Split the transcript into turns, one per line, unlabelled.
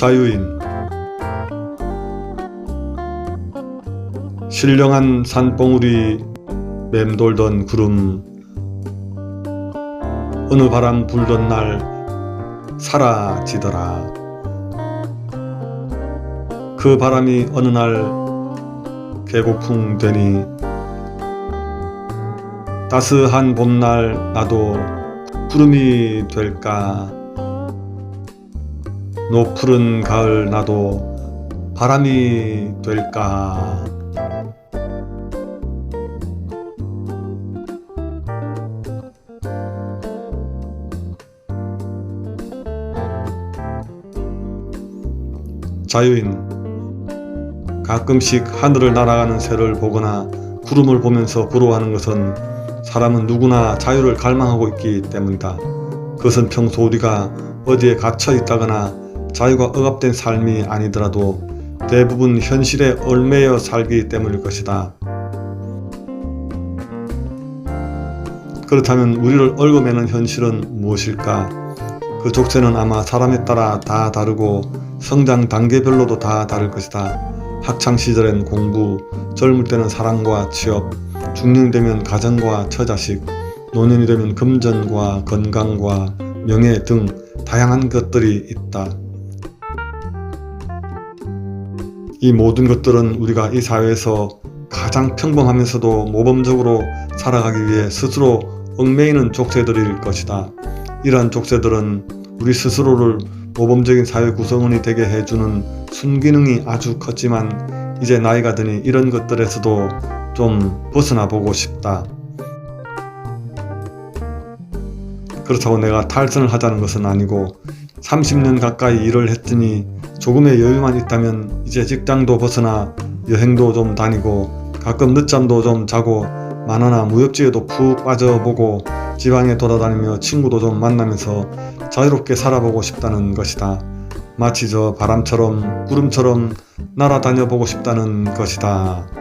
자유인 신령한 산봉우리 맴돌던 구름 어느 바람 불던 날 사라지더라. 그 바람이 어느 날 개고풍 되니 따스한 봄날 나도 구름이 될까 노푸른 가을 나도 바람이 될까 자유인 가끔씩 하늘을 날아가는 새를 보거나 구름을 보면서 부러워하는 것은 사람은 누구나 자유를 갈망하고 있기 때문이다. 그것은 평소 우리가 어디에 갇혀 있다거나 자유가 억압된 삶이 아니더라도 대부분 현실에 얽매여 살기 때문일 것이다. 그렇다면 우리를 얽어매는 현실은 무엇일까? 그 족쇄는 아마 사람에 따라 다 다르고 성장 단계별로도 다 다를 것이다. 학창 시절엔 공부, 젊을 때는 사랑과 취업, 중년이 되면 가정과 처자식, 노년이 되면 금전과 건강과 명예 등 다양한 것들이 있다. 이 모든 것들은 우리가 이 사회에서 가장 평범하면서도 모범적으로 살아가기 위해 스스로 얽매이는 족쇄들일 것이다. 이러한 족쇄들은 우리 스스로를 모범적인 사회 구성원이 되게 해주는 순기능이 아주 컸지만 이제 나이가 드니 이런 것들에서도 좀 벗어나 보고 싶다. 그렇다고 내가 탈선을 하자는 것은 아니고 30년 가까이 일을 했더니 조금의 여유만 있다면 이제 직장도 벗어나 여행도 좀 다니고 가끔 늦잠도 좀 자고 만화나 무협지에도 푹 빠져보고 지방에 돌아다니며 친구도 좀 만나면서 자유롭게 살아보고 싶다는 것이다. 마치 저 바람처럼 구름처럼 날아다녀 보고 싶다는 것이다.